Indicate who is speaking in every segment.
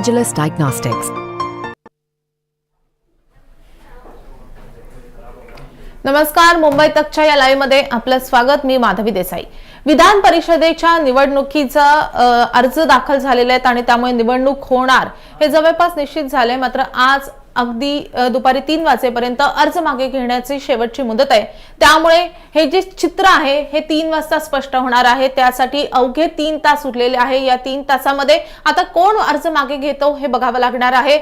Speaker 1: Agilus Diagnostics.
Speaker 2: नमस्कार मुंबई तकच्या या लाईव्हमध्ये आपलं स्वागत मी माधवी देसाई विधान परिषदेच्या निवडणुकीचा अर्ज दाखल झालेला आहेत आणि त्यामुळे निवडणूक होणार हे जवळपास निश्चित झाले मात्र आज अगदी दुपारी तीन वाजेपर्यंत अर्ज मागे घेण्याची शेवटची मुदत आहे. त्यामुळे हे जे चित्र आहे हे तीन वाजता स्पष्ट होणार आहे. त्यासाठी अवघे तीन तास उरलेले आहे. या तीन तासामध्ये आता कोण अर्ज मागे घेतो हे बघावं लागणार आहे.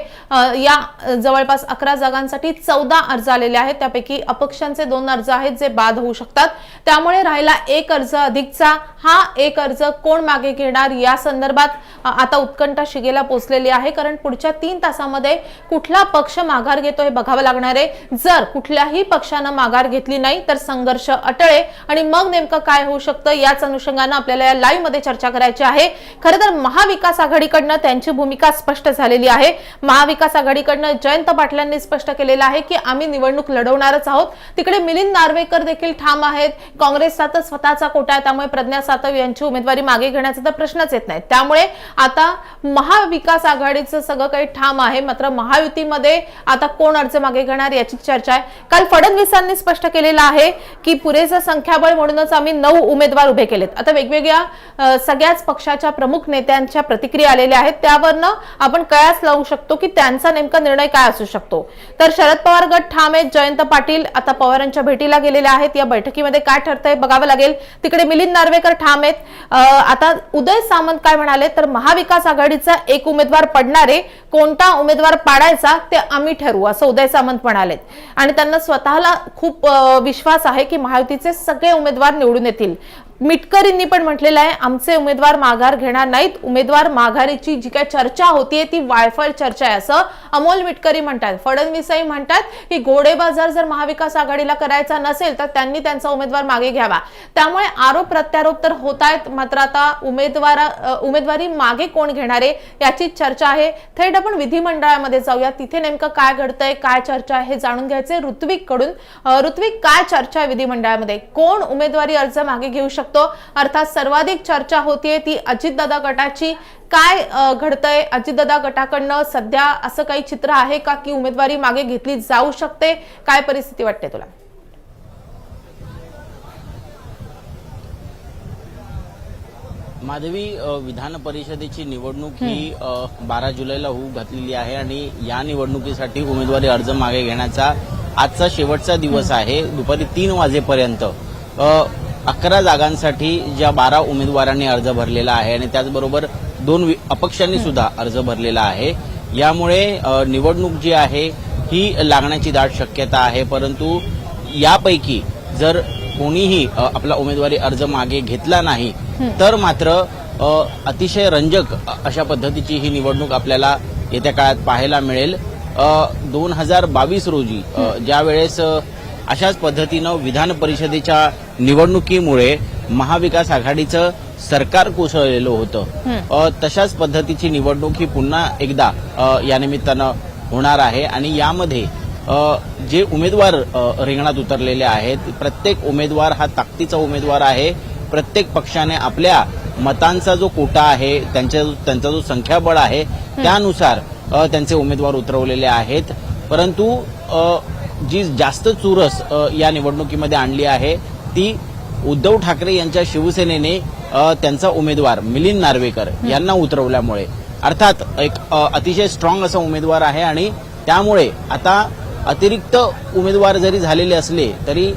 Speaker 2: या जवळपास अकरा जागांसाठी चौदा अर्ज आलेले आहेत. त्यापैकी अपक्षांचे दोन अर्ज आहेत जे बाद होऊ शकतात. त्यामुळे राहिला एक अर्ज अधिकचा. हा एक अर्ज कोण मागे घेणार? या संदर्भात आता उत्कंठा शिगेला पोचलेली आहे. कारण पुढच्या तीन तासामध्ये कुठला पक्ष माघार घेतो हे बघावं लागणार आहे. जर कुठल्याही पक्षानं माघार घेतली नाही तर संघर्ष अटळे आणि मग नेमकं काय होऊ शकतं याच अनुषंगानं आपल्याला या लाईव्हमध्ये चर्चा करायची आहे. खरं तर महाविकास आघाडीकडनं त्यांची भूमिका स्पष्ट झालेली आहे. महाविकास आघाडीकडनं जयंत पाटलांनी स्पष्ट केलेलं आहे की आम्ही निवडणूक लढवणारच आहोत. तिकडे मिलिंद नार्वेकर देखील ठाम आहेत. काँग्रेसचा तर स्वतःचा कोटा आहे त्यामुळे प्रज्ञा सातव यांची उमेदवारी मागे घेण्याचा तर प्रश्नच येत नाही त्यामुळे आता महाविकास आघाडीचं सगळं काही ठाम आहे. मात्र महायुतीमध्ये आता कोण अर्ज मागे घेणार याची चर्चा आहे. काल फडणवीसांनी स्पष्ट केलेलं आहे की पुरेसं संख्याबळ म्हणूनच आम्ही नऊ उमेदवार उभे केलेत. आता वेगवेगळ्या सगळ्याच पक्षाच्या प्रमुख नेत्यांच्या प्रतिक्रिया आलेल्या आहेत. त्यावरनं आपण कयास लावू शकतो की त्यांचा नेमका निर्णय काय असू शकतो. तर शरद पवार गट ठाम आहेत जयंत पाटील आता पवारांच्या भेटीला गेलेल्या आहेत. या बैठकीमध्ये काय ठरतंय बघावं लागेल. तिकडे मिलिंद नार्वेकर ठाम आहेत आता उदय सामंत काय म्हणाले? तर महाविकास आघाडीचा एक उमेदवार पडणारे कोणता उमेदवार पाडायचा? ते आम्ही ठरवू असं उदय सामंत म्हणालेत. आणि त्यांना स्वतःला खूप विश्वास आहे की महायुतीचे सगळे उमेदवार निवडून येतील. मिटकरींनी पण म्हटलेलं आहे आमचे उमेदवार माघार घेणार नाहीत. उमेदवार माघारीची जी काय चर्चा होतीये ती वायफळ चर्चा आहे असं अमोल मिटकरी म्हणतात. फडणवीसही म्हणतात की घोडे बाजार जर महाविकास आघाडीला करायचा नसेल तर त्यांनी त्यांचा उमेदवार मागे घ्यावा. त्यामुळे आरोप प्रत्यारोप तर होत आहेत मात्र आता उमेदवार उमेदवारी मागे कोण घेणार आहे याची चर्चा आहे. थेट आपण विधिमंडळामध्ये जाऊया. तिथे नेमकं काय घडतंय काय चर्चा आहे हे जाणून घ्यायचे ऋत्विककडून ऋत्विक काय चर्चा आहे विधिमंडळामध्ये? कोण उमेदवारी अर्ज मागे घेऊ शकतो? अर्थात सर्वाधिक चर्चा होतीये ती अजितदादा गटाची. काय घडतंय? अजितदादा गटाकडनं सध्या असं काही चित्र आहे का की उमेदवारी मागे घेतली जाऊ शकते? काय परिस्थिती वाटते तुला?
Speaker 3: माधवी विधान परिषदेची निवडणूक ही बारा जुलैला होऊ घातलेली आहे आणि या निवडणुकीसाठी उमेदवारी अर्ज मागे घेण्याचा आजचा शेवटचा दिवस आहे. दुपारी तीन वाजेपर्यंत. अकरा जागांसाठी ज्या बारा उमेदवारांनी अर्ज भरलेला आहे आणि त्याचबरोबर दोन अपक्षांनी सुद्धा अर्ज भरलेला आहे. यामुळे निवडणूक जी आहे ही लागण्याची दाट शक्यता आहे. परंतु यापैकी जर कोणीही आपला उमेदवारी अर्ज मागे घेतला नाही तर मात्र अतिशय रंजक अशा पद्धतीची ही निवडणूक आपल्याला येत्या काळात पाहायला मिळेल. दोन हजार बावीस रोजी ज्यावेळेस अशाच पद्धतीनं विधान परिषदेच्या निवडणुकीमुळे महाविकास आघाडीचं सरकार कोसळलेलं होतं. तशाच पद्धतीची निवडणूक ही पुन्हा एकदा या निमित्तानं होणार आहे आणि यामध्ये जे उमेदवार रिंगणात उतरलेले आहेत प्रत्येक उमेदवार हा ताकदीचा उमेदवार आहे. प्रत्येक पक्षाने आपल्या मतांचा जो कोटा आहे त्यांच्या त्यांचा जो संख्याबळ आहे त्यानुसार त्यांचे उमेदवार उतरवलेले आहेत. परंतु जी जास्त चुरस या निवडणुकीमध्ये आणली आहे ती उद्धव ठाकरे यांच्या शिवसेनेने त्यांचा उमेदवार मिलिंद नार्वेकर यांना उतरवल्यामुळे. अर्थात एक अतिशय स्ट्रॉंग असा उमेदवार आहे आणि त्यामुळे आता अतिरिक्त उमेदवार जरी झालेले असले तरी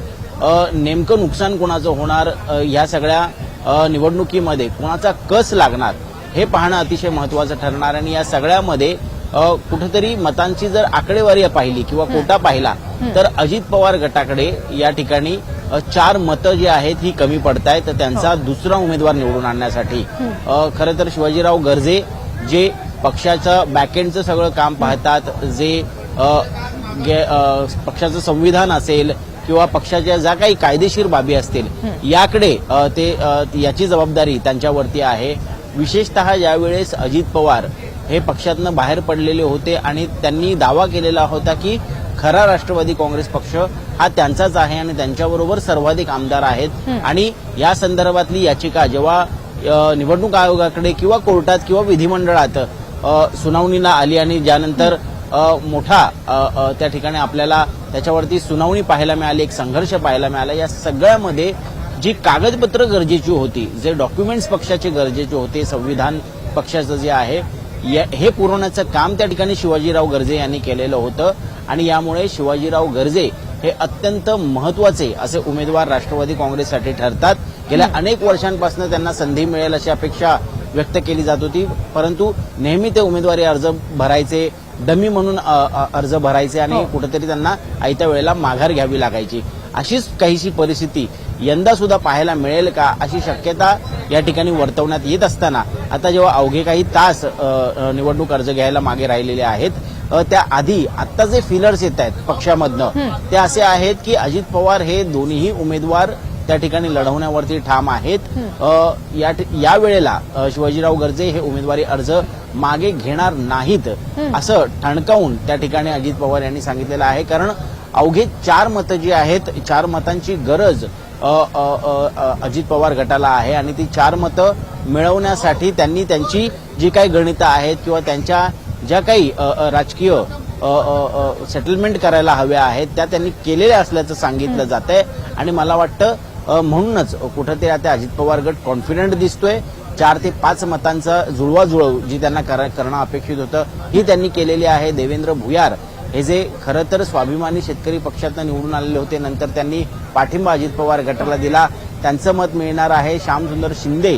Speaker 3: नेमकं नुकसान कोणाचं होणार ह्या सगळ्या निवडणुकीमध्ये कोणाचा कस लागणार हे पाहणं अतिशय महत्वाचं ठरणार आणि या सगळ्यामध्ये कुठेतरी मतांची जर आकडेवारी पाहिली किंवा कोटा पाहिला तर अजित पवार गटाकडे या ठिकाणी चार मतं जी आहेत ही कमी पडतायत. तर त्यांचा दुसरा उमेदवार निवडून आणण्यासाठी. खरं तर शिवाजीराव गर्जे जे पक्षाचं बॅकएंडचं सगळं काम पाहतात जे पक्षाचं संविधान असेल किंवा पक्षाच्या ज्या काही कायदेशीर बाबी असतील याकडे ते याची जबाबदारी त्यांच्यावरती आहे. विशेषतः ज्यावेळेस अजित पवार हे पक्षातनं बाहेर पडलेले होते आणि त्यांनी दावा केलेला होता की खरा राष्ट्रवादी काँग्रेस पक्ष हा त्यांचाच आहे आणि त्यांच्याबरोबर सर्वाधिक आमदार आहेत. आणि या संदर्भातली याचिका जेव्हा निवडणूक आयोगाकडे किंवा कोर्टात किंवा विधिमंडळात सुनावणीला आली आणि ज्यानंतर मोठा त्या ठिकाणी आपल्याला त्याच्यावरती सुनावणी पाहायला मिळाली एक संघर्ष पाहायला मिळाला या सगळ्यामध्ये जी कागदपत्र गरजेची होती जे डॉक्युमेंट्स पक्षाचे गरजेचे होते संविधान पक्षाचं जे आहे हे पुरवण्याचं काम त्या ठिकाणी शिवाजीराव गर्जे यांनी केलेलं होतं. आणि यामुळे शिवाजीराव गर्जे हे अत्यंत महत्त्वाचे असे उमेदवार राष्ट्रवादी काँग्रेससाठी ठरतात. गेल्या अनेक वर्षांपासून त्यांना संधी मिळेल अशी अपेक्षा व्यक्त केली जात होती. परंतु नेहमी ते उमेदवारी अर्ज भरायचे डमी म्हणून अर्ज भरायचे आणि
Speaker 2: हो.
Speaker 3: कुठेतरी त्यांना आयत्या वेळेला माघार घ्यावी लागायची. अशीच काहीशी परिस्थिती यंदा सुद्धा पाहायला मिळेल का अशी शक्यता या ठिकाणी वर्तवण्यात येत असताना? आता जेव्हा अवघे काही तास निवडणूक अर्ज घ्यायला मागे राहिलेले आहेत अ, त्याआधी आता जे फिलर्स येत आहेत पक्षामधनं ते असे आहेत की अजित पवार हे दोन्हीही उमेदवार त्या ठिकाणी लढवण्यावरती ठाम आहेत. या या वेळेला शिवाजीराव गर्जे हे उमेदवारी अर्ज मागे घेणार नाहीत असं ठणकावून त्या ठिकाणी अजित पवार यांनी सांगितलेलं आहे. कारण अवघे चार मतं जी आहेत चार मतांची गरज अजित पवार गटाला आहे आणि ती चार मतं मिळवण्यासाठी त्यांनी त्यांची जी काही गणितं आहेत किंवा त्यांच्या ज्या काही राजकीय सेटलमेंट करायला हव्या आहेत त्या त्यांनी केलेल्या असल्याचं सांगितलं जात आहे आणि मला वाटतं म्हणूनच कुठंतरी आता अजित पवार गट कॉन्फिडंट दिसतोय. चार ते पाच मतांचा जुळवाजुळव जी त्यांना करा- करणं अपेक्षित होतं ही त्यांनी केलेली आहे. देवेंद्र भुयार हे जे खरं तर स्वाभिमानी शेतकरी पक्षातनं निवडून आलेले होते नंतर त्यांनी पाठिंबा अजित पवार गटाला दिला. त्यांचं मत मिळणार आहे श्यामसुंदर शिंदे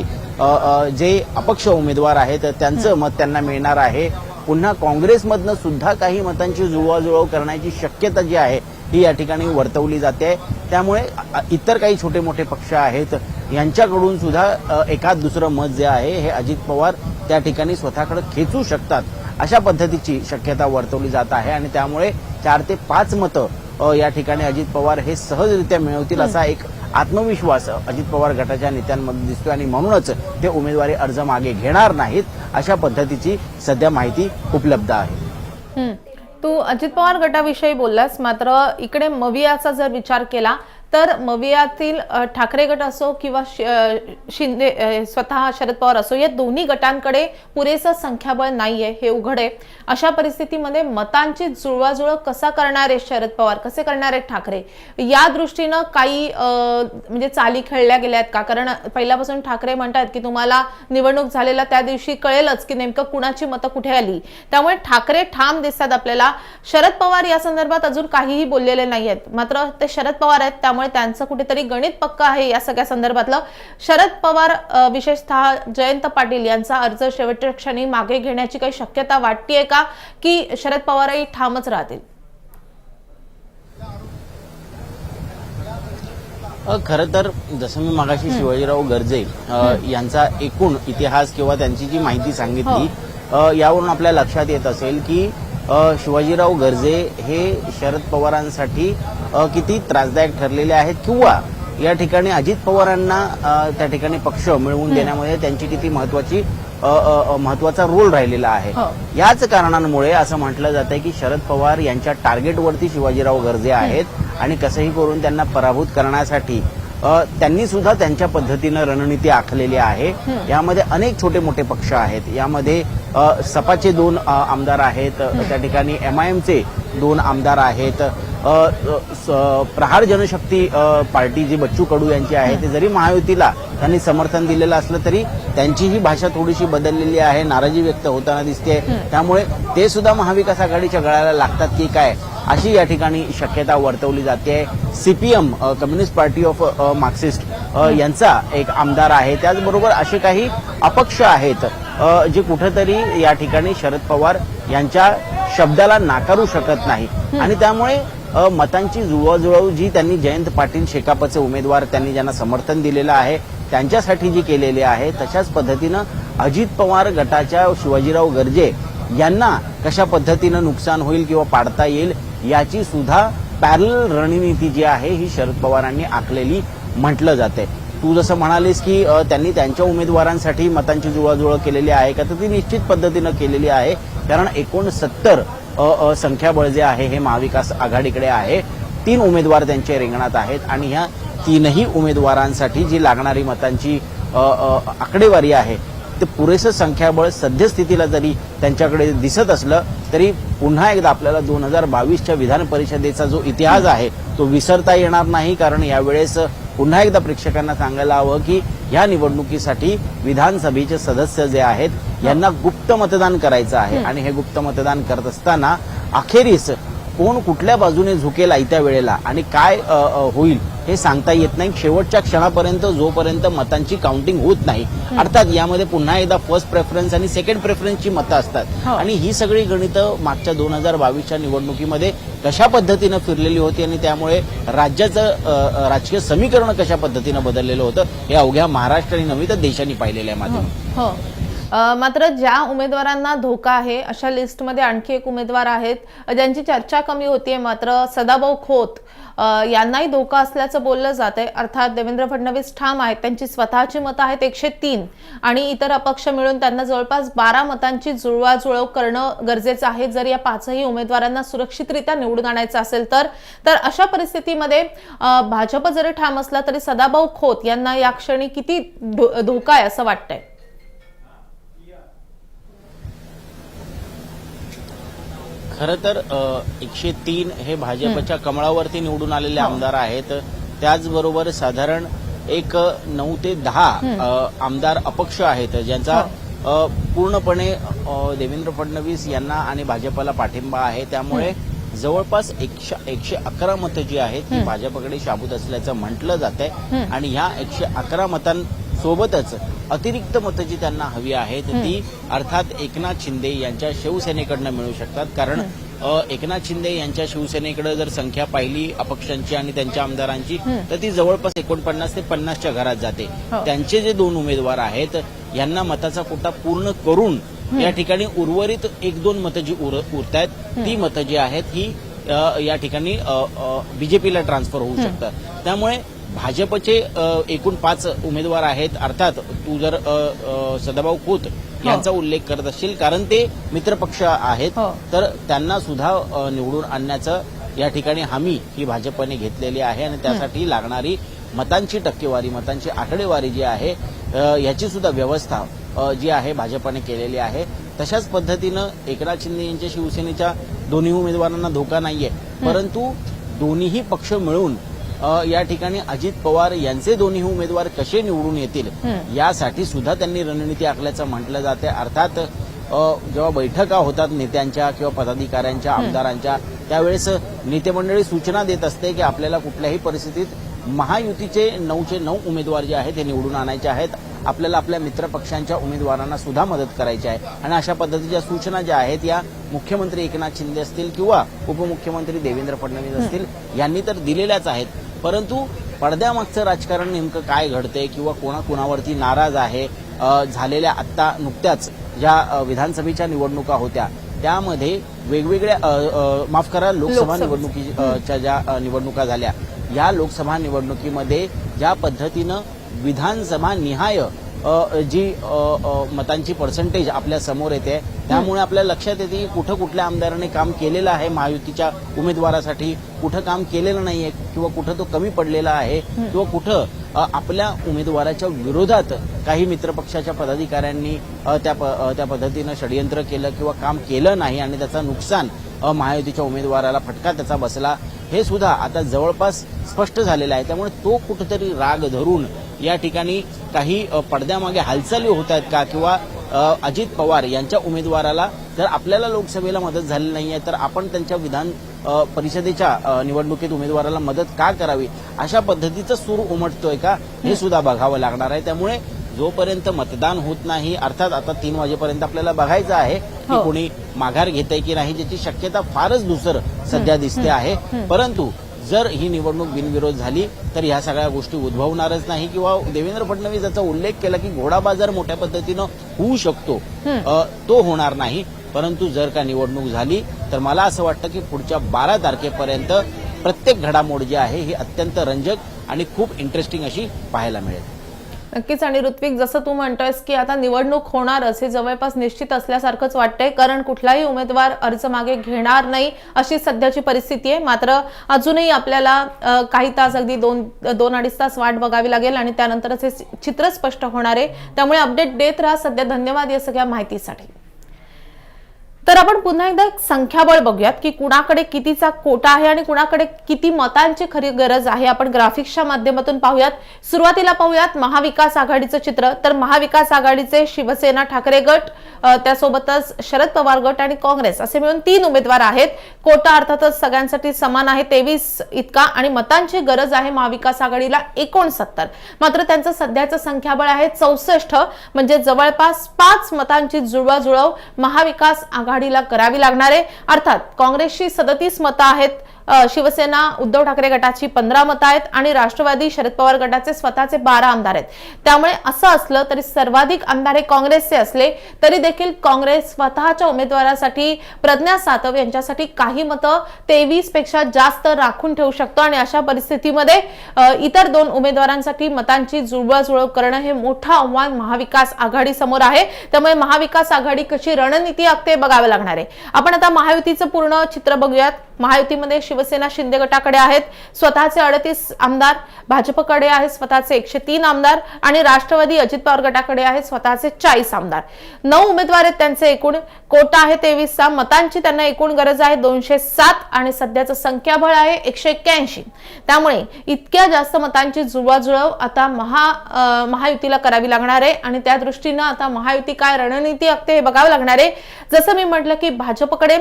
Speaker 3: जे अपक्ष उमेदवार आहेत त्यांचं मत त्यांना मिळणार आहे. पुन्हा काँग्रेसमधनं सुद्धा काही मतांची जुळवाजुळव करण्याची शक्यता जी आहे ही या ठिकाणी वर्तवली जाते. त्यामुळे इतर काही छोटे मोठे पक्ष आहेत यांच्याकडून सुद्धा एखाद दुसरं मत जे आहे हे अजित पवार त्या ठिकाणी स्वतःकडे खेचू शकतात. अशा पद्धतीची शक्यता वर्तवली जात आहे आणि त्यामुळे चार ते पाच मतं या ठिकाणी अजित पवार हे सहजरित्या मिळवतील असा एक आत्मविश्वास अजित पवार गटाच्या नेत्यांमध्ये दिसतोय आणि म्हणूनच ते उमेदवारी अर्ज मागे घेणार नाहीत अशा पद्धतीची सध्या माहिती उपलब्ध आहे.
Speaker 2: तू अजित पवार गटाविषयी बोललास मात्र इकडे मवियाचा जर विचार केला तर मवियातील ठाकरे गट असो किंवा शिंदे स्वतः शरद पवार असो या दोन्ही गटांकडे पुरेसं संख्याबळ नाहीये हे उघड आहे. अशा परिस्थितीमध्ये मतांची जुळवाजुळव कसा करणार आहे शरद पवार? कसे करणार आहेत ठाकरे? या दृष्टीनं काही म्हणजे चाली खेळल्या गेल्या आहेत का? कारण पहिल्यापासून ठाकरे म्हणतात की तुम्हाला निवडणूक झालेला त्या दिवशी कळेलच की नेमकं कुणाची मतं कुठे आली. त्यामुळे ठाकरे ठाम दिसतात आपल्याला. शरद पवार या संदर्भात अजून काहीही बोललेले नाही आहेत मात्र ते शरद पवार आहेत त्यामुळे त्यांचं कुठेतरी गणित पक्क आहे या सगळ्या संदर्भातलं. शरद पवार विशेषतः जयंत पाटील यांचा अर्ज शेवटच्या क्षणी मागे घेण्याची काही शक्यता वाटतीये का? की शरद पवारही ठामच राहतील?
Speaker 3: खरं तर जसं मी मगाशी शिवाजीराव गर्जे यांचा एकूण इतिहास किंवा त्यांची जी माहिती सांगितली अ, यावरून आपल्या लक्षात येत असेल की शिवाजीराव गर्जे हे शरद पवारांसाठी किती त्रासदायक ठरलेले आहेत किंवा या ठिकाणी अजित पवारांना त्या ठिकाणी पक्ष मिळवून देण्यामध्ये त्यांची किती महत्वाची महत्त्वाचा रोल राहिलेला आहे.
Speaker 2: हो.
Speaker 3: याच कारणांमुळे असं म्हटलं जातंय की शरद पवार यांच्या टार्गेटवरती शिवाजीराव गर्जे आहेत आणि कसंही करून त्यांना पराभूत करण्यासाठी त्यांनी सुद्धा त्यांच्या पद्धतीनं रणनीती आखलेली आहे. यामध्ये अनेक छोटे मोठे पक्ष आहेत. यामध्ये सपाचे दोन आमदार आहेत. त्या ठिकाणी एमआयएमचे दोन आमदार आहेत. प्रहार जनशक्ती पार्टी जी बच्चू कडू यांची आहे ते जरी महायुतीला त्यांनी समर्थन दिलेलं असलं तरी त्यांची ही भाषा थोडीशी बदललेली आहे नाराजी व्यक्त होताना दिसते त्यामुळे ते सुद्धा महाविकास आघाडीच्या गळाला लागतात की काय अशी या ठिकाणी शक्यता वर्तवली जाते CPM communist party of Marxist यांचा एक आमदार आहे. त्याचबरोबर असे काही अपक्ष आहेत जे कुठेतरी या ठिकाणी शरद पवार यांच्या शब्दाला नाकारू शकत नाही. आणि त्यामुळे मतांची जुळवाजुळव जी त्यांनी जयंत पाटील शेकापचे उमेदवार त्यांनी ज्यांना समर्थन दिलेलं आहे त्यांच्यासाठी जी केलेली आहे तशाच पद्धतीनं अजित पवार गटाच्या शिवाजीराव गर्जे यांना कशा पद्धतीनं नुकसान होईल किंवा पाडता येईल याची सुद्धा पॅरल रणनीती जी आहे ही शरद पवारांनी आखलेली म्हटलं जाते. तू जसं म्हणालीस की त्यांनी त्यांच्या उमेदवारांसाठी मतांची जुळवाजुळव केलेली आहे का तर ती निश्चित पद्धतीनं केलेली आहे. कारण एकोणसत्तर संख्याबळ जे आहे हे महाविकास आघाडीकडे आहे. तीन उमेदवार त्यांचे रिंगणात आहेत आणि ह्या तीनही उमेदवारांसाठी जी लागणारी मतांची आकडेवारी आहे ते पुरेसं संख्याबळ सद्यस्थितीला जरी त्यांच्याकडे दिसत असलं तरी पुन्हा एकदा आपल्याला दोन हजार बावीसच्या विधान परिषदेचा जो इतिहास आहे तो विसरता येणार नाही. कारण यावेळेस पुन्हा एकदा प्रेक्षकांना सांगायला हवं की या निवडणुकीसाठी विधानसभेचे सदस्य जे आहेत यांना गुप्त मतदान करायचं आहे. आणि हे गुप्त मतदान करत असताना अखेरीस कोण कुठल्या बाजूने झुकेल आयत्या वेळेला आणि काय होईल हे सांगता येत नाही. शेवटच्या क्षणापर्यंत जोपर्यंत मतांची काउंटिंग होत नाही. अर्थात यामध्ये पुन्हा एकदा फर्स्ट प्रेफरन्स आणि सेकंड प्रेफरन्सची मतं असतात.
Speaker 2: हो.
Speaker 3: आणि ही सगळी गणितं मागच्या दोन हजार बावीसच्या निवडणुकीमध्ये कशा पद्धतीनं फिरलेली होती आणि त्यामुळे राज्याचं राजकीय समीकरण कशा पद्धतीनं बदललेलं होतं हे अवघ्या महाराष्ट्र आणि नव्हे तर देशांनी पाहिलेलं आहे माध्यम
Speaker 2: हो अ, मात्र ज्या उमेदवारांना धोका आहे अशा लिस्टमध्ये आणखी एक उमेदवार आहेत. ज्यांची चर्चा कमी होतीये मात्र सदाभाऊ खोत यांनाही धोका असल्याचं बोललं जात आहे अर्थात देवेंद्र फडणवीस ठाम आहेत त्यांची स्वतःची मतं आहेत एकशे तीन. आणि इतर अपक्ष मिळून त्यांना जवळपास बारा मतांची जुळवाजुळव करणं गरजेचं आहे. जर या पाचही उमेदवारांना सुरक्षितरित्या निवडून आणायचं असेल तर तर अशा परिस्थितीमध्ये भाजप जरी ठाम असला तरी सदाभाऊ खोत यांना या क्षणी किती धो- धोका आहे असं वाटतंय?
Speaker 3: खरं तर एकशे तीन हे भाजपच्या कमळावरती निवडून आलेले आमदार आहेत. त्याचबरोबर साधारण एक नऊ ते दहा आमदार अपक्ष आहेत ज्यांचा अ, पूर्णपणे देवेंद्र फडणवीस यांना आणि भाजपला पाठिंबा आहे. त्यामुळे जवळपास एकशे एकशे अकरा मतं जी आहेत ती भाजपकडे शाबूत असल्याचं म्हटलं जात आहे आणि ह्या एकशे अकरा मतांसोबतच अतिरिक्त मतं जी त्यांना हवी आहेत ती अर्थात एकनाथ शिंदे यांच्या शिवसेनेकडनं मिळू शकतात. कारण एकनाथ शिंदे यांच्या शिवसेनेकडे जर संख्या पाहिली अपक्षांची आणि त्यांच्या आमदारांची तर ती जवळपास एकोणपन्नास ते पन्नासच्या घरात जाते.
Speaker 2: हो.
Speaker 3: त्यांचे जे दोन उमेदवार आहेत यांना मताचा कोटा पूर्ण करून या ठिकाणी उर्वरित एक दोन मतं जी उर- उरतायत ती मतं जी आहेत ही या ठिकाणी बीजेपीला ट्रान्सफर होऊ शकतात. त्यामुळे भाजपचे एकूण पाच उमेदवार आहेत. अर्थात तू जर सदाभाऊ खोत यांचा उल्लेख करत असशील कारण ते मित्रपक्ष आहेत
Speaker 2: हो.
Speaker 3: तर त्यांना सुद्धा निवडून आणण्याचं या ठिकाणी हमी ही भाजपने घेतलेली आहे आणि त्यासाठी लागणारी मतांची टक्केवारी मतांची आकडेवारी जी आहे याची सुद्धा व्यवस्था जी आहे भाजपने केलेली आहे. तशाच पद्धतीनं एकनाथ शिंदे यांच्या शिवसेनेच्या दोन्ही उमेदवारांना धोका नाहीये. परंतु दोन्हीही पक्ष मिळून या ठिकाणी अजित पवार यांचे दोन्ही उमेदवार कसे निवडून येतील यासाठी सुद्धा त्यांनी रणनीती आखल्याचं म्हटलं जाते. अर्थात जेव्हा बैठका होतात नेत्यांच्या किंवा पदाधिकाऱ्यांच्या आमदारांच्या त्यावेळेस नेते मंडळी सूचना देत असते की आपल्याला कुठल्याही परिस्थितीत महायुतीचे नऊचे नऊ उमेदवार जे आहेत ते निवडून आणायचे आहेत. आपल्याला आपल्या मित्रपक्षांच्या उमेदवारांना सुद्धा मदत करायची आहे. आणि अशा पद्धतीच्या सूचना ज्या आहेत या मुख्यमंत्री एकनाथ शिंदे असतील किंवा उपमुख्यमंत्री देवेंद्र फडणवीस असतील यांनी तर दिलेल्याच आहेत. परंतु पडद्यामागचं राजकारण नेमकं काय घडतंय किंवा कोणा कुणावरती नाराज आहे झालेल्या आत्ता नुकत्याच ज्या विधानसभेच्या निवडणुका होत्या त्यामध्ये वेगवेगळ्या माफ करा लोकसभा. निवडणुकीच्या ज्या निवडणुका झाल्या या लोकसभा निवडणुकीमध्ये ज्या पद्धतीनं विधानसभा निहाय जी मतांची पर्सेंटेज आपल्यासमोर येते त्यामुळे आपल्या लक्षात येते की कुठं कुठल्या आमदाराने काम केलेलं आहे महायुतीच्या उमेदवारासाठी कुठं काम केलेलं नाहीये किंवा कुठं तो कमी पडलेला आहे किंवा कुठं आपल्या उमेदवाराच्या विरोधात काही मित्रपक्षाच्या पदाधिकाऱ्यांनी त्या प- त्या पद्धतीनं षडयंत्र केलं किंवा काम केलं नाही आणि त्याचं नुकसान महायुतीच्या उमेदवाराला फटका त्याचा बसला हे सुद्धा आता जवळपास स्पष्ट झालेलं आहे. त्यामुळे तो कुठेतरी राग धरून या ठिकाणी काही पडद्यामागे हालचाली होत आहेत का? किंवा अजित पवार यांच्या उमेदवाराला जर आपल्याला लोकसभेला मदत झाली नाहीये तर आपण त्यांच्या विधान परिषदेच्या निवडणुकीत उमेदवाराला मदत का करावी? अशा पद्धतीचं सूर उमटतोय का? हे सुद्धा बघावं लागणार आहे. त्यामुळे जोपर्यंत मतदान होत नाही अर्थात आता तीन वाजेपर्यंत आपल्याला बघायचं आहे की
Speaker 2: हो.
Speaker 3: कोणी माघार घेत आहे की नाही ज्याची शक्यता फारच दुसर सध्या दिसते आहे. परंतु जर ही निवडणूक बिनविरोध झाली तर ह्या सगळ्या गोष्टी उद्भवणारच नाही. किंवा देवेंद्र फडणवीस याचा उल्लेख केला की घोडा बाजार मोठ्या पद्धतीनं होऊ शकतो. तो होणार नाही. परंतु जर का निवडणूक झाली तर मला असं वाटतं की पुढच्या बारा तारखेपर्यंत प्रत्येक घडामोड जी आहे ही अत्यंत रंजक आणि खूप इंटरेस्टिंग अशी पाहायला मिळेल.
Speaker 2: नक्कीच. आणि ऋत्विक जसं तू म्हणतोयस की आता निवडणूक होणारच हे जवळपास निश्चित असल्यासारखंच वाटतंय कारण कुठलाही उमेदवार अर्ज मागे घेणार नाही अशी सध्याची परिस्थिती आहे. मात्र अजूनही आपल्याला काही तास अगदी दोन दोन अडीच तास वाट बघावी लागेल आणि त्यानंतरच हे चित्र स्पष्ट होणार आहे. त्यामुळे अपडेट देत राहा. सध्या धन्यवाद या सगळ्या माहितीसाठी. तर आपण पुन्हा एकदा एक संख्याबळ बघूयात की कुणाकडे कितीचा कोटा आहे आणि कुणाकडे किती मतांची खरी गरज आहे. आपण ग्राफिक्सच्या माध्यमातून पाहूयात. सुरुवातीला पाहूयात महाविकास आघाडीचं चित्र. तर महाविकास आघाडीचे शिवसेना ठाकरे गट त्यासोबतच शरद पवार गट आणि काँग्रेस असे मिळून तीन उमेदवार आहेत. कोटा अर्थातच सगळ्यांसाठी समान आहे. तेवीस इतका आणि मतांची गरज आहे महाविकास आघाडीला एकोणसत्तर. मात्र त्यांचं सध्याचं संख्याबळ आहे चौसष्ट. म्हणजे जवळपास पाच मतांची जुळवाजुळव महाविकास आघाडी आघाडीला करावी लागणार आहे. अर्थात काँग्रेसची सदतीस मतं आहेत. शिवसेना उद्धव ठाकरे गटाची पंधरा मतं आहेत आणि राष्ट्रवादी शरद पवार गटाचे स्वतःचे बारा आमदार आहेत. त्यामुळे असं असलं तरी सर्वाधिक आमदार हे काँग्रेसचे असले तरी देखील काँग्रेस स्वतःच्या उमेदवारासाठी प्रज्ञा सातव यांच्यासाठी काही मतं तेवीसपेक्षा जास्त राखून ठेवू शकतो आणि अशा परिस्थितीमध्ये इतर दोन उमेदवारांसाठी मतांची जुळवाजुळव करणं हे मोठं आव्हान महाविकास आघाडी समोर आहे. त्यामुळे महाविकास आघाडी कशी रणनीती आखते बघावे लागणार आहे. आपण आता महायुतीचं पूर्ण चित्र बघूयात. महायुतीमध्ये शिवसेना शिंदे गटाकडे आहेत. स्वतःचे अडतीस आमदार भाजपकडे आहेत स्वतःचे एकशे तीन आमदार आणि राष्ट्रवादी अजित पवार गटाकडे आहेत स्वतःचे चाळीस आमदार. नऊ उमेदवार आहेत त्यांचे एकूण. कोटा आहे तेवीसचा. मतांची त्यांना एकूण गरज आहे दोनशे सात आणि सध्याचं संख्याबळ आहे एकशे एक्क्याऐंशी. त्यामुळे इतक्या जास्त मतांची जुळवाजुळव आता महा महायुतीला करावी लागणार आहे आणि त्या दृष्टीनं आता महायुती काय रणनीती आखते हे बघावं लागणार आहे. जसं मी म्हटलं की भाजपकडे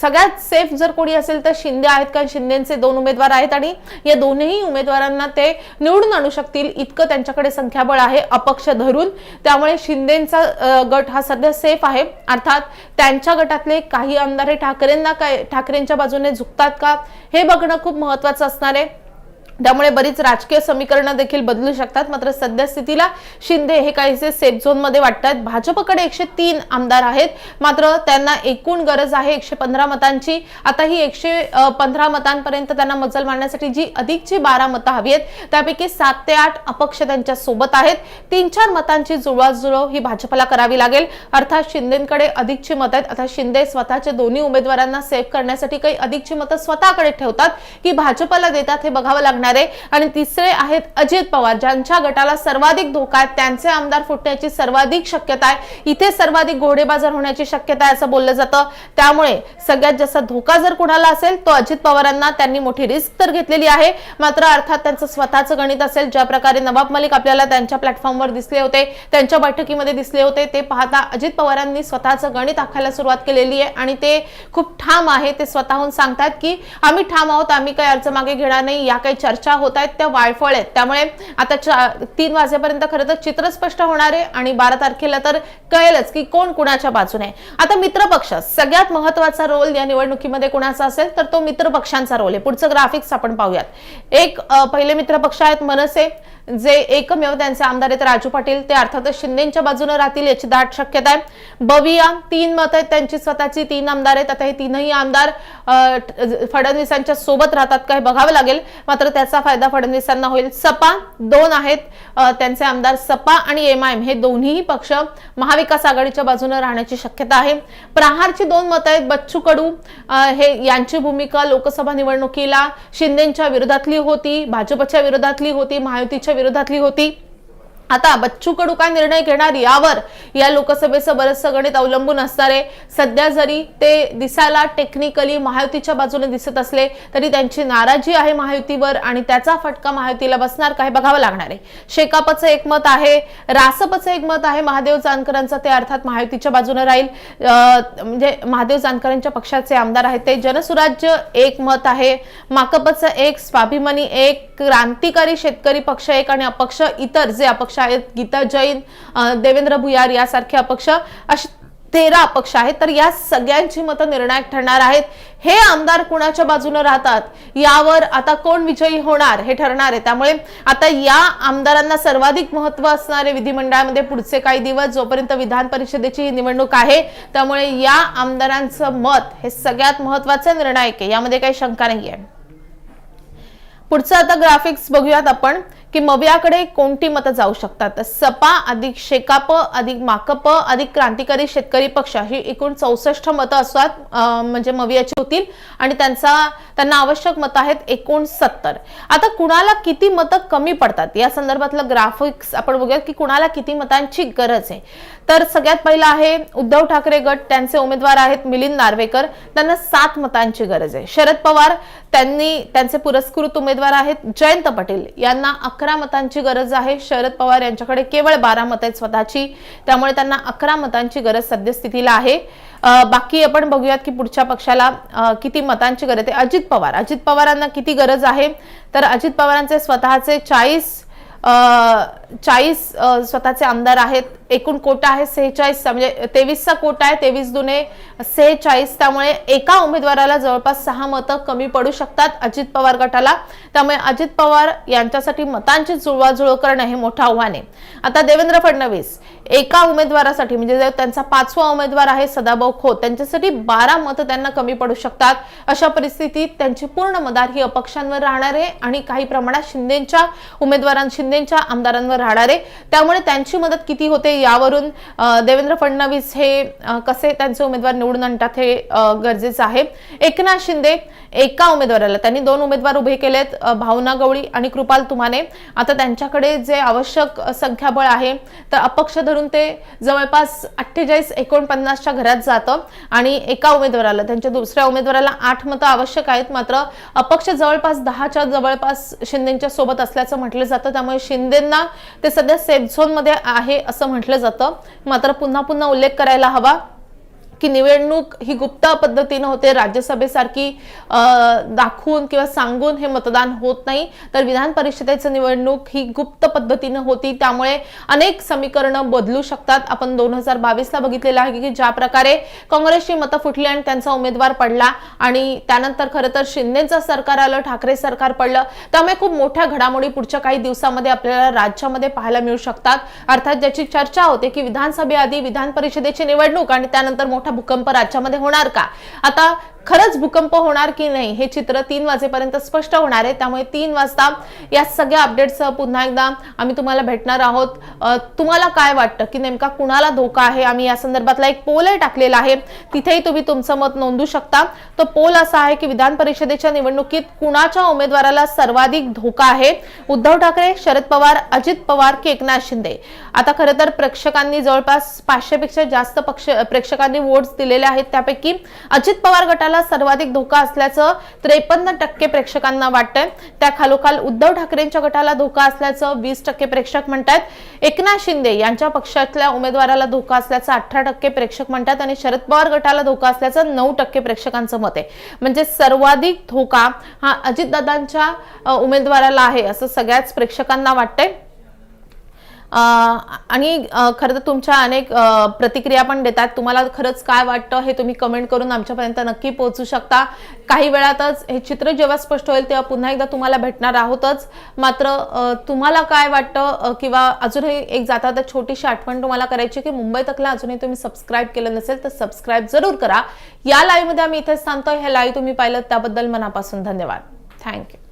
Speaker 2: सगळ्यात सेफ जर कोणी असेल तर शिंदे आहेत कारण शिंदेचे दोन उमेदवार आहेत आणि या दोन्ही उमेदवारांना ते निवडून आणू शकतील. इतकं त्यांच्याकडे संख्याबळ आहे अपक्ष धरून. त्यामुळे शिंदेचा गट हा सध्या सेफ आहे. अर्थात त्यांच्या गटातले काही आमदार हे ठाकरेंना काय ठाकरेंच्या बाजूने झुकतात का? हे बघणं खूप महत्वाचं असणार आहे. त्यामुळे बरीच राजकीय समीकरणं देखील बदलू शकतात. मात्र सध्या स्थितीला शिंदे हे काहीसे सेफ झोनमध्ये वाटतात भाजपकडे एकशे तीन आमदार आहेत. मात्र त्यांना एकूण गरज आहे एकशे पंधरा मतांची. आता ही एकशे पंधरा मतांपर्यंत त्यांना मजल मारण्यासाठी जी अधिकची बारा मतं हवी आहेत त्यापैकी सात ते आठ अपक्ष त्यांच्यासोबत आहेत. तीन चार मतांची जुळवाजुळव ही भाजपला करावी लागेल. अर्थात शिंदेकडे अधिकची मतं आहेत. आता शिंदे स्वतःच्या दोन्ही उमेदवारांना सेफ करण्यासाठी काही अधिकची मतं स्वतःकडे ठेवतात की भाजपला देतात हे बघावं लागणार आहे आणि तिसरे आहेत अजित पवार ज्यांच्या गटाला सर्वाधिक धोका आहे. त्यांचे आमदार फुटण्याची सर्वाधिक शक्यता आहे. इथे सर्वाधिक घोडेबाजार होण्याची शक्यता आहे असं बोललं जातं. त्यामुळे सगळ्यात जास्त धोका जर कुणाला असेल तो अजित पवारांना. त्यांनी मोठी रिस्क तर घेतलेली आहे. मात्र अर्थात त्यांचं स्वतःचं गणित असेल ज्या प्रकारे नवाब मलिक आपल्याला त्यांच्या प्लॅटफॉर्मवर दिसले होते त्यांच्या बैठकीमध्ये दिसले होते ते पाहता अजित पवारांनी स्वतःचं गणित आखायला सुरुवात केलेली आहे. आणि ते खूप ठाम आहे. ते स्वतःहून सांगतात की आम्ही ठाम आहोत. आम्ही काही अर्ज मागे घेणार नाही. या काही चर्चा होत आहेत त्या वायफळ आहेत. त्यामुळे आता चा- तीन वाजेपर्यंत खरं तर चित्र स्पष्ट होणार आहे आणि बारा तारखेला तर कळेलच की कोण कुणाच्या बाजूने आता मित्रपक्ष सगळ्यात महत्त्वाचा रोल या निवडणुकीमध्ये कुणाचा असेल तर तो मित्रपक्षांचा रोल आहे. पुढचं ग्राफिक्स आपण पाहूयात. एक पहिले मित्रपक्ष आहेत मनसे जे एकमेव त्यांचे आमदार आहेत राजू पाटील. ते अर्थातच शिंदेच्या बाजूने राहतील याची दाट शक्यता आहे. बविया तीन मत आहेत त्यांची स्वतःची तीन आमदार आहेत. आता हे तीनही आमदार फडणवीसांच्या सोबत राहतात काय बघावं लागेल. मात्र त्याचा फायदा फडणवीसांना होईल. सपा दोन आहेत. त्यांचे आमदार सपा आणि एम आय एम हे दोन्ही पक्ष महाविकास आघाडीच्या बाजूने राहण्याची शक्यता आहे. प्रहारची दोन मत आहेत. बच्चू कडू हे यांची भूमिका लोकसभा निवडणुकीला शिंदेच्या विरोधातली होती भाजपच्या विरोधातली होती महायुतीच्या विरोधातली होती. आता बच्चू कडू काय निर्णय घेणार? यावर या लोकसभेचं बरंचसं गणित अवलंबून असणार आहे सध्या जरी ते दिसायला टेक्निकली महायुतीच्या बाजूने दिसत असले तरी त्यांची नाराजी आहे महायुतीवर आणि त्याचा फटका महायुतीला बसणार. काय बघावं लागणार आहे? शेकापचं एक मत आहे रासपचं एक मत आहे महादेव जानकरांचं ते अर्थात महायुतीच्या बाजूने राहील. म्हणजे महादेव जानकरांच्या पक्षाचे आमदार आहेत ते. जनसुराज्य एक मत आहे माकपचं एक स्वाभिमानी एक क्रांतिकारी शेतकरी पक्ष एक आणि अपक्ष इतर जे अपक्ष आहेत गीता जैन देवेंद्र भुयार यासारखे अपक्ष असे तेरा अपक्ष आहेत. तर या सगळ्यांची मतं निर्णायक ठरणार आहेत. हे आमदार कुणाच्या बाजूने राहतात? यावर आता कोण विजयी होणार हे ठरणार आहे. त्यामुळे आता या आमदारांना सर्वाधिक महत्त्व असणारे विधिमंडळामध्ये पुढचे काही दिवस जोपर्यंत विधान परिषदेची ही निवडणूक आहे त्यामुळे या आमदारांचं मत हे सगळ्यात महत्वाचं निर्णायक आहे. यामध्ये काही शंका नाही आहे पुढचं आता ग्राफिक्स बघूयात आपण. की मवियाकडे कोणती मतं जाऊ शकतात? सपा अधिक शेकाप अधिक माकप अधिक क्रांतिकारी शेतकरी पक्ष ही एकूण चौसष्ट मतं असतात म्हणजे मवियाची होतील. आणि त्यांचा त्यांना आवश्यक मतं आहेत एकूण सत्तर. आता कुणाला किती मतं कमी पडतात? या संदर्भातलं ग्राफिक्स आपण बघूयात की कुणाला किती मतांची गरज आहे. तर सगळ्यात पहिला आहे उद्धव ठाकरे गट. त्यांचे उमेदवार आहेत मिलिंद नार्वेकर. त्यांना सात मतांची गरज आहे. शरद पवार त्यांनी त्यांचे पुरस्कृत उमेदवार आहेत जयंत पाटील. यांना अकरा मतांची गरज आहे. शरद पवार यांच्याकडे केवळ बारा मत आहेत स्वतःची. त्यामुळे त्यांना अकरा मतांची गरज सद्यस्थितीला आहे. बाकी आपण बघूयात की पुढच्या पक्षाला किती मतांची गरज आहे. अजित पवार. अजित पवारांना किती गरज आहे? तर अजित पवारांचे स्वतःचे चाळीस चाळीस स्वतःचे आमदार आहेत. एकूण कोटा आहे सेहेचाळीसचा म्हणजे तेवीसचा कोटा आहे तेवीस दुने सेहेचाळीस. त्यामुळे एका उमेदवाराला जवळपास सहा मतं कमी पडू शकतात अजित पवार गटाला. त्यामुळे अजित पवार यांच्यासाठी मतांची जुळवाजुळव करणं हे मोठं आव्हान आहे. आता देवेंद्र फडणवीस एका उमेदवारासाठी म्हणजे त्यांचा पाचवा उमेदवार आहे सदाभाऊ खोत त्यांच्यासाठी बारा मतं त्यांना कमी पडू शकतात. अशा परिस्थितीत त्यांची पूर्ण मदार ही अपक्षांवर राहणार आहे आणि काही प्रमाणात शिंदेच्या उमेदवारां शिंदेच्या आमदारांवर राहणार आहे. त्यामुळे त्यांची मदत किती होते यावरून देवेंद्र फडणवीस हे कसे त्यांचे उमेदवार निवडून आणतात हे गरजेचं आहे. एकनाथ शिंदे एका उमेदवाराला त्यांनी दोन उमेदवार उभे केलेत भावना गवळी आणि कृपाल तुमाने. आता त्यांच्याकडे जे आवश्यक संख्याबळ आहे तर अपक्ष धरून ते जवळपास अठ्ठेचाळीस एकोणपन्नासच्या घरात जातं. आणि एका उमेदवाराला त्यांच्या दुसऱ्या उमेदवाराला आठ मतं आवश्यक आहेत. मात्र अपक्ष जवळपास दहाच्या जवळपास शिंदेच्या सोबत असल्याचं म्हटलं जातं. त्यामुळे शिंदेना ते सध्या सेफ झोनमध्ये आहे असं म्हटलं म्हटलं जातं. मात्र पुन्हा पुन्हा उल्लेख करायला हवा. की निवडणूक ही गुप्त पद्धतीनं होते राज्यसभेसारखी दाखवून किंवा सांगून हे मतदान होत नाही. तर विधान परिषदेचं निवडणूक ही गुप्त पद्धतीनं होती. त्यामुळे अनेक समीकरणं बदलू शकतात. आपण दोन हजार बावीसला बघितलेलं आहे की ज्या प्रकारे काँग्रेसची मतं फुटली आणि त्यांचा उमेदवार पडला आणि त्यानंतर खरं तर शिंदेचं सरकार आलं ठाकरे सरकार पडलं. त्यामुळे खूप मोठ्या घडामोडी पुढच्या काही दिवसामध्ये आपल्याला राज्यामध्ये पाहायला मिळू शकतात. अर्थात ज्याची चर्चा होते की विधानसभेआधी विधान परिषदेची निवडणूक आणि त्यानंतर मोठा भूकंप राज्यामध्ये होणार का? आता खरंच भूकंप होणार की नाही हे चित्र तीन वाजेपर्यंत स्पष्ट होणार आहे. त्यामुळे तीन वाजता या सगळ्या अपडेट्स पुन्हा एकदा आम्ही तुम्हाला भेटणार आहोत. तुम्हाला काय वाटतं की नेमका कुणाला धोका आहे? आम्ही या संदर्भातला एक पोलही टाकलेला आहे. तिथेही तुम्ही तुमचं मत नोंदू शकता. तो पोल असा आहे की विधान परिषदेच्या निवडणुकीत कुणाच्या उमेदवाराला सर्वाधिक धोका आहे? उद्धव ठाकरे शरद पवार अजित पवार की एकनाथ शिंदे. आता खरं तर प्रेक्षकांनी जवळपास पाचशे पेक्षा जास्त पक्ष प्रेक्षकांनी वोट्स दिलेले आहेत. त्यापैकी अजित पवार गटाला सर्वाधिक धोका असल्याचं त्रेपन्न टक्के प्रेक्षकांना वाटतंय. त्या खालोखाल उद्धव ठाकरेंच्या गटाला धोका असल्याचं वीस टक्के प्रेक्षक म्हणतात एकनाथ शिंदे यांच्या पक्षातल्या उमेदवाराला धोका असल्याचं अठरा टक्के प्रेक्षक म्हणतात आणि शरद पवार गटाला धोका असल्याचं नऊ टक्के प्रेक्षकांचं मत आहे. म्हणजे सर्वाधिक धोका हा अजितदादांच्या उमेदवाराला आहे असं सगळ्याच प्रेक्षकांना वाटतंय. आणि खरं तर तुमच्या अनेक प्रतिक्रिया पण देतात. तुम्हाला खरंच काय वाटतं हे तुम्ही कमेंट करून आमच्यापर्यंत नक्की पोहोचू शकता. काही वेळातच हे चित्र जेव्हा स्पष्ट होईल तेव्हा पुन्हा एकदा तुम्हाला भेटणार आहोतच. मात्र तुम्हाला काय वाटतं किंवा अजूनही एक जाता तर छोटीशी आठवण तुम्हाला करायची की मुंबई तकला अजूनही तुम्ही सबस्क्राईब केलं नसेल तर सबस्क्राईब जरूर करा. या लाईव्हमध्ये आम्ही इथेच सांगतो हे लाईव्ह तुम्ही पाहिलं त्याबद्दल मनापासून धन्यवाद. थँक्यू